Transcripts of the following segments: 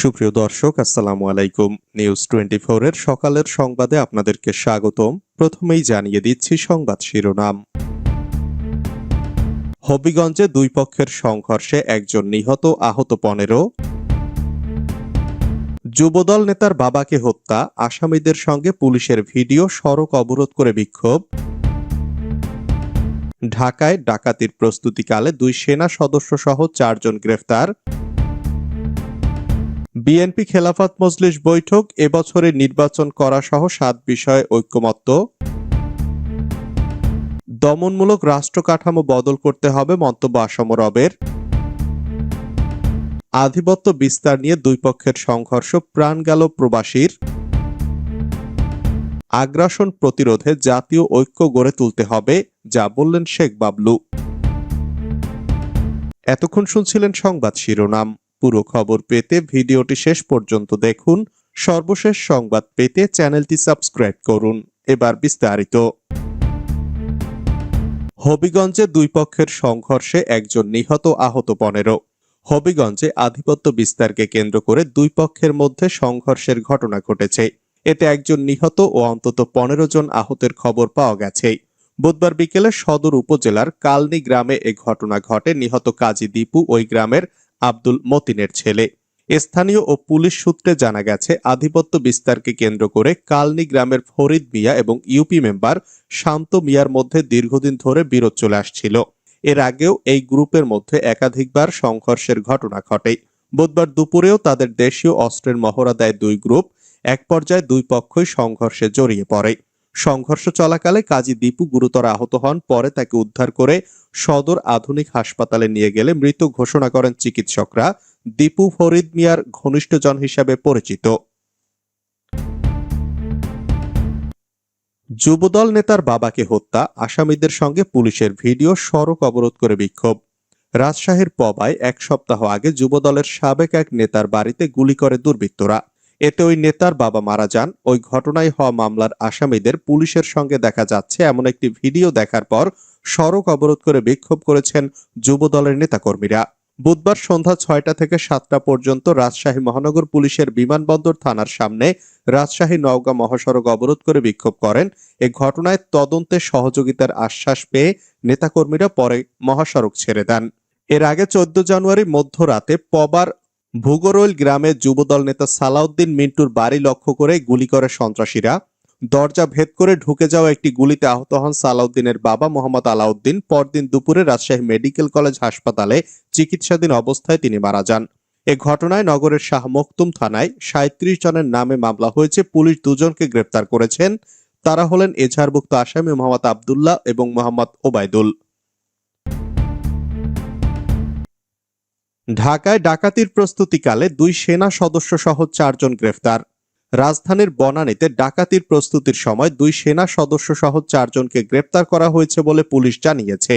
সুপ্রিয় দর্শক, আসসালামু আলাইকুম। নিউজ টোয়েন্টি এর সকালের সংবাদে আপনাদেরকে স্বাগতম। প্রথমেই জানিয়ে দিচ্ছি সংবাদ শিরোনাম। হবিগঞ্জে দুই পক্ষের সংঘর্ষে একজন নিহত, আহত পনেরো। যুবদল নেতার বাবাকে হত্যা, আসামিদের সঙ্গে পুলিশের ভিডিও, সড়ক অবরোধ করে বিক্ষোভ। ঢাকায় ডাকাতির প্রস্তুতিকালে দুই সেনা সদস্য সহ চারজন গ্রেফতার। বিএনপি খেলাফত মজলিস বৈঠক এবছরে নির্বাচন করা সহ সাত বিষয়ে ঐক্যমত্য। দমনমূলক রাষ্ট্র কাঠামো বদল করতে হবে মন্তব্য আসম রবের। আধিপত্য বিস্তার নিয়ে দুই পক্ষের সংঘর্ষ, প্রাণ গেল প্রবাসীর। আগ্রাসন প্রতিরোধে জাতীয় ঐক্য গড়ে তুলতে হবে, যা বললেন শেখ বাবলু। এতক্ষণ শুনছিলেন সংবাদ শিরোনাম। পুরো খবর পেতে ভিডিওটি শেষ পর্যন্ত দেখুন। সর্বশেষ সংবাদ পেতে চ্যানেলটি সাবস্ক্রাইব করুন। এবার বিস্তারিত। হবিগঞ্জে দুই পক্ষের সংঘর্ষে একজন নিহত আহত পনেরো। হবিগঞ্জে আধিপত্য বিস্তারকে কেন্দ্র করে দুই পক্ষের মধ্যে সংঘর্ষের ঘটনা ঘটেছে। এতে একজন নিহত ও অন্তত পনেরো জন আহতের খবর পাওয়া গেছে। বুধবার বিকেলে সদর উপজেলার কালনি গ্রামে এ ঘটনা ঘটে। নিহত কাজী দীপু ওই গ্রামের আব্দুল মতিনের ছেলে। স্থানীয় ও পুলিশ সূত্রে জানা গেছে, আধিপত্য বিস্তারকে কেন্দ্র করে কালনি গ্রামের ফরিদ মিয়া এবং ইউপি মেম্বার শান্ত মিয়ার মধ্যে দীর্ঘদিন ধরে বিরোধ চলে আসছিল। এর আগেও এই গ্রুপের মধ্যে একাধিকবার সংঘর্ষের ঘটনা ঘটে। বুধবার দুপুরেও তাদের দেশীয় অস্ত্রের মহড়া দেয় দুই গ্রুপ, এক পর্যায়ে দুই পক্ষই সংঘর্ষে জড়িয়ে পড়ে। সংঘর্ষ চলাকালে কাজী দীপু গুরুতর আহত হন, পরে তাকে উদ্ধার করে সদর আধুনিক হাসপাতালে নিয়ে গেলে মৃত ঘোষণা করেন চিকিৎসকরা। দীপু ফরিদ মিয়ার ঘনিষ্ঠজন হিসাবে পরিচিত। যুবদল নেতার বাবাকে হত্যা, আসামিদের সঙ্গে পুলিশের ভিডিও, সড়ক অবরোধ করে বিক্ষোভ। রাজশাহীর পবায় এক সপ্তাহ আগে যুবদলের সাবেক এক নেতার বাড়িতে গুলি করে দুর্বৃত্তরা। এতে ওই নেতার বাবা মারা যান। ওই ঘটনায় হওয়া মামলার আসামিদের পুলিশের সঙ্গে দেখা যাচ্ছে। এমন একটি ভিডিও দেখার পর সড়ক অবরোধ করে বিক্ষোভ করেছেন যুব যুবদলের নেতাকর্মীরা। বুধবার সন্ধ্যা ছয়টা থেকে সাতটা পর্যন্ত রাজশাহী মহানগর পুলিশের বিমানবন্দর থানার সামনে রাজশাহী নওগাঁ মহাসড়ক অবরোধ করে বিক্ষোভ করেন। এ ঘটনায় তদন্তে সহযোগিতার আশ্বাস পেয়ে নেতাকর্মীরা পরে মহাসড়ক ছেড়ে দেন। এর আগে চোদ্দ জানুয়ারি মধ্যরাতে পবার ভুগরৈল গ্রামে যুবদল নেতা সালাউদ্দিন মিন্টুর বাড়ি লক্ষ্য করে গুলি করে সন্ত্রাসীরা। দরজা ভেদ করে ঢুকে যাওয়া একটি গুলিতে আহত হন সালাউদ্দিনের বাবা মোহাম্মদ আলাউদ্দিন। পরদিন দুপুরে রাজশাহী মেডিকেল কলেজ হাসপাতালে চিকিৎসাধীন অবস্থায় তিনি মারা যান। এ ঘটনায় নগরের শাহ মখতুম থানায় সাঁত্রিশ জনের নামে মামলা হয়েছে। পুলিশ দুজনকে গ্রেপ্তার করেছেন। তারা হলেন এজাহারভুক্ত আসামি মোহাম্মদ আবদুল্লাহ এবং মোহাম্মদ ওবায়দুল। ঢাকায় ডাকাতির প্রস্তুতিকালে দুই সেনা সদস্য সহ চারজন গ্রেফতার। রাজধানীর বনানীতে ডাকাতির প্রস্তুতির সময় দুই সেনা সদস্য সহ চারজনকে গ্রেপ্তার করা হয়েছে বলে পুলিশ জানিয়েছে।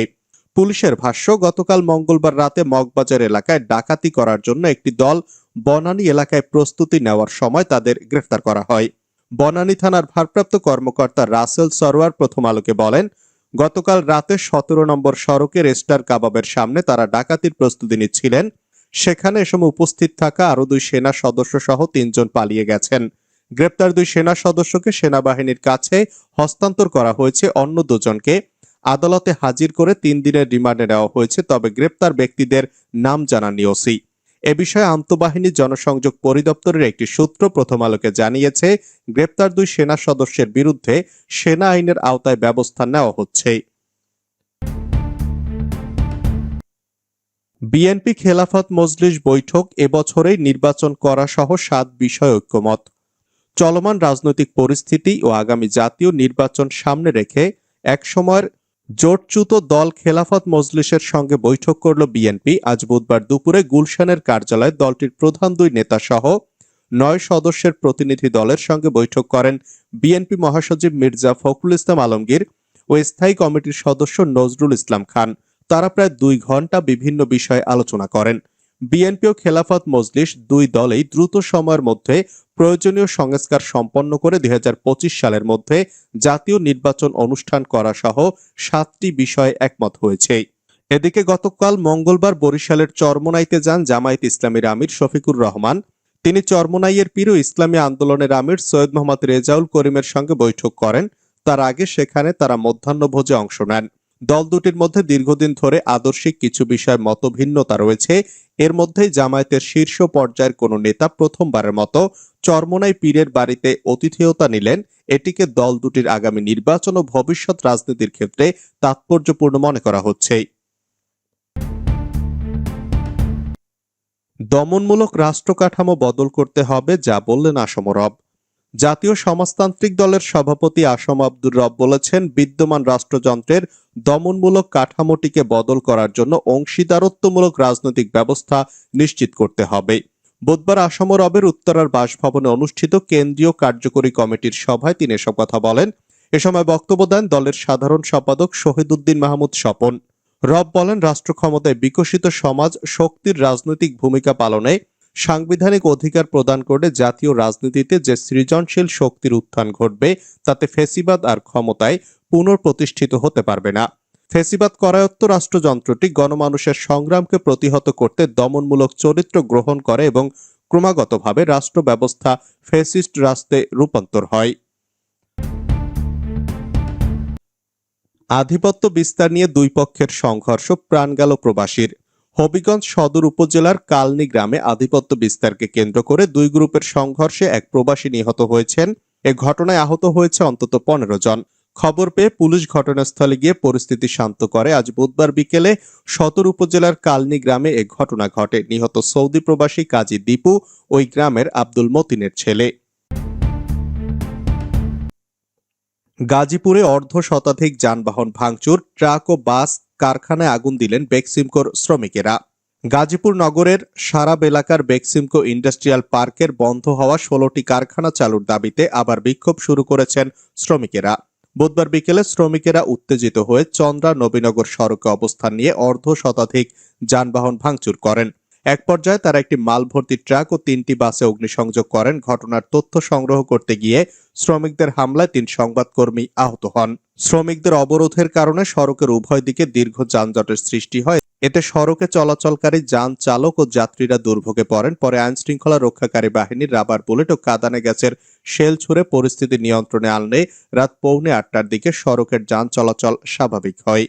পুলিশের ভাষ্য, গতকাল মঙ্গলবার রাতে মগবাজার এলাকায় ডাকাতি করার জন্য একটি দল বনানী এলাকায় প্রস্তুতি নেওয়ার সময় তাদের গ্রেফতার করা হয়। বনানী থানার ভারপ্রাপ্ত কর্মকর্তা রাসেল সরওয়ার প্রথম আলোকে বলেন, গতকাল রাতে সতেরো নম্বর সড়কের স্টার কাবাবের সামনে তারা ডাকাতির প্রস্তুতি নিচ্ছিলেন। সেখানে এ সময় উপস্থিত থাকা আরও দুই সেনা সদস্য সহ তিনজন পালিয়ে গেছেন। গ্রেপ্তার দুই সেনা সদস্যকে সেনাবাহিনীর কাছে হস্তান্তর করা হয়েছে অন্য দুজনকে। আদালতে হাজির করে তিন দিনের রিমান্ডে নেওয়া হয়েছে, তবে গ্রেপ্তার ব্যক্তিদের নাম জানাননি ওসি এ বিষয়ে আন্তঃবাহিনী জনসংযোগ পরিদপ্তরের একটি সূত্র প্রথম আলোকে জানিয়েছে, গ্রেপ্তার দুই সেনা সদস্যের বিরুদ্ধে সেনা আইনের আওতায় ব্যবস্থা নেওয়া হচ্ছে। বিএনপি খেলাফত মজলিস বৈঠক এবছরেই নির্বাচন করা সহ সাত বিষয় ঐক্যমত। চলমান রাজনৈতিক পরিস্থিতি ও আগামী জাতীয় নির্বাচন সামনে রেখে এক সময়ের জোটচ্যুত দল খেলাফত মজলিসের সঙ্গে বৈঠক করল বিএনপি। আজ বুধবার দুপুরে গুলশানের কার্যালয়ে দলটির প্রধান দুই নেতা সহ নয় সদস্যের প্রতিনিধি দলের সঙ্গে বৈঠক করেন বিএনপি মহাসচিব মির্জা ফখরুল ইসলাম আলমগীর ও স্থায়ী কমিটির সদস্য নজরুল ইসলাম খান। তারা প্রায় দুই ঘণ্টা বিভিন্ন বিষয়ে আলোচনা করেন। বিএনপি ও খেলাফত মজলিস দুই দলেই দ্রুত সময়ের মধ্যে প্রয়োজনীয় সংস্কার সম্পন্ন করে দুই হাজার পঁচিশ সালের মধ্যে জাতীয় নির্বাচন অনুষ্ঠান করা সহ সাতটি বিষয়ে একমত হয়েছে। এদিকে গতকাল মঙ্গলবার বরিশালের চরমনাইতে যান জামায়াত ইসলামীর আমির শফিকুর রহমান। তিনি চরমনাইয়ের পীর ইসলামী আন্দোলনের আমির সৈয়দ মোহাম্মদ রেজাউল করিমের সঙ্গে বৈঠক করেন। তার আগে সেখানে তারা মধ্যাহ্নভোজে অংশ নেন। দল দুটির মধ্যে দীর্ঘদিন ধরে আদর্শিক কিছু বিষয়ে মতভিন্নতা রয়েছে। এর মধ্যেই জামায়াতের শীর্ষ পর্যায়ের কোনো নেতা প্রথমবারের মতো চরমনাই পীরের বাড়িতে অতিথেয়তা নিলেন। এটিকে দল দুটির আগামী নির্বাচন ও ভবিষ্যৎ রাজনীতির ক্ষেত্রে তাৎপর্যপূর্ণ মনে করা হচ্ছে। দমনমূলক রাষ্ট্র কাঠামো বদল করতে হবে যা বললেন আসম রব। জাতীয় সমাজতান্ত্রিক দলের সভাপতি আসম আব্দুর রব বলেছেন, বিদ্যমান রাষ্ট্রযন্ত্রের দমনমূলক কাঠামোটিকে বদল করার জন্য অংশীদারত্বমূলক রাজনৈতিক ব্যবস্থা নিশ্চিত করতে হবে। বুধবার আসম রবের উত্তরার বাসভবনে অনুষ্ঠিত কেন্দ্রীয় কার্যকরী কমিটির সভায় তিনি এসব কথা বলেন। এ সময় বক্তব্য দেন দলের সাধারণ সম্পাদক শহীদুদ্দিন মাহমুদ স্বপন। রব বলেন, রাষ্ট্র ক্ষমতায় বিকশিত সমাজ শক্তির রাজনৈতিক ভূমিকা পালনে সাংবিধানিক অধিকার প্রদান করলে জাতীয় রাজনীতিতে যে সৃজনশীল শক্তির উত্থান ঘটবে, তাতে ফেসিবাদ আর ক্ষমতায় পুনঃপ্রতিষ্ঠিত হতে পারবে না। ফেসিবাদ করায়ত্ত রাষ্ট্রযন্ত্রটি গণমানুষের সংগ্রামকে প্রতিহত করতে দমনমূলক চরিত্র গ্রহণ করে এবং ক্রমাগতভাবে রাষ্ট্র ব্যবস্থা ফেসিস্ট রাষ্ট্রে রূপান্তর হয়। আধিপত্য বিস্তার নিয়ে দুই পক্ষের সংঘর্ষ প্রাণ গেল প্রবাসীর। হবিগঞ্জ সদর উপজেলার কালনি গ্রামে আধিপত্য বিস্তারকে কেন্দ্র করে দুই গ্রুপের সংঘর্ষে এক প্রবাসী নিহত হয়েছেন। এ ঘটনায় আহত হয়েছে অন্তত পনেরো জন। খবর পেয়ে পুলিশ ঘটনাস্থলে গিয়ে পরিস্থিতি শান্ত করে। আজ বুধবার বিকেলে সদর উপজেলার কালনি গ্রামে এ ঘটনা ঘটে। নিহত সৌদি প্রবাসী কাজী দীপু, ওই গ্রামের আব্দুল মতিনের ছেলে। গাজীপুরে অর্ধ শতাধিক যানবাহন ভাঙচুর, ট্রাক ও বাস কারখানায় আগুন দিলেন বেক্সিমকোর শ্রমিকেরা। গাজীপুর নগরের সারাব এলাকার বেক্সিমকো ইন্ডাস্ট্রিয়াল পার্কের বন্ধ হওয়া ষোলোটি কারখানা চালুর দাবিতে আবার বিক্ষোভ শুরু করেছেন শ্রমিকেরা। বুধবার বিকেলে শ্রমিকেরা উত্তেজিত হয়ে চন্দ্রা নবীনগর সড়কে অবস্থান নিয়ে অর্ধ শতাধিক যানবাহন ভাঙচুর করেন। এক পর্যায়ে তারা একটি মাল ভর্তি ট্রাক ও তিনটি বাসে অগ্নিসংযোগ করেন। ঘটনার তথ্য সংগ্রহ করতে গিয়ে শ্রমিকদের হামলায় তিন সংবাদকর্মী আহত হন। শ্রমিকদের অবরোধের কারণে সড়কের উভয় দিকে দীর্ঘ যানজটের সৃষ্টি হয়। এতে সড়কে চলাচলকারী যান চালক ও যাত্রীরা দুর্ভোগে পড়েন। পরে আইন শৃঙ্খলা রক্ষাকারী বাহিনীর রাবার বুলেট ও কাদানে গ্যাসের শেল ছুড়ে পরিস্থিতি নিয়ন্ত্রণে আনলে রাত পৌনে আটটার দিকে সড়কের যান চলাচল স্বাভাবিক হয়।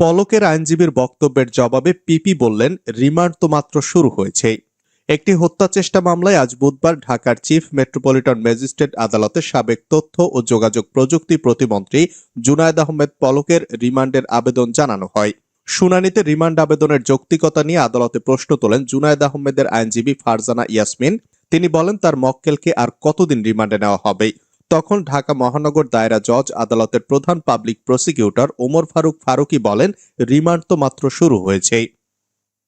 পলকের আইনজীবীর বক্তব্যের জবাবে পিপি বললেন, রিমান্ড তো মাত্র শুরু হয়েছে একটি হত্যা চেষ্টা মামলায় আজ বুধবার ঢাকার চিফ মেট্রোপলিটন ম্যাজিস্ট্রেট আদালতে সাবেক তথ্য ও যোগাযোগ প্রযুক্তি প্রতিমন্ত্রী জুনায়দ আহমেদ পলকের রিমান্ডের আবেদন জানানো হয়। শুনানিতে রিমান্ড আবেদনের যৌক্তিকতা নিয়ে আদালতে প্রশ্ন তোলেন জুনায়দ আহমেদের আইনজীবী ফারজানা ইয়াসমিন। তিনি বলেন, তার মক্কেলকে আর কতদিন রিমান্ডে নেওয়া হবে? তখন ঢাকা মহানগর দায়রা জজ, আদালতের প্রধান পাবলিক প্রসিকিউটর ওমর ফারুক ফারুকি বলেন, রিমান্ড তো মাত্র শুরু হয়েছে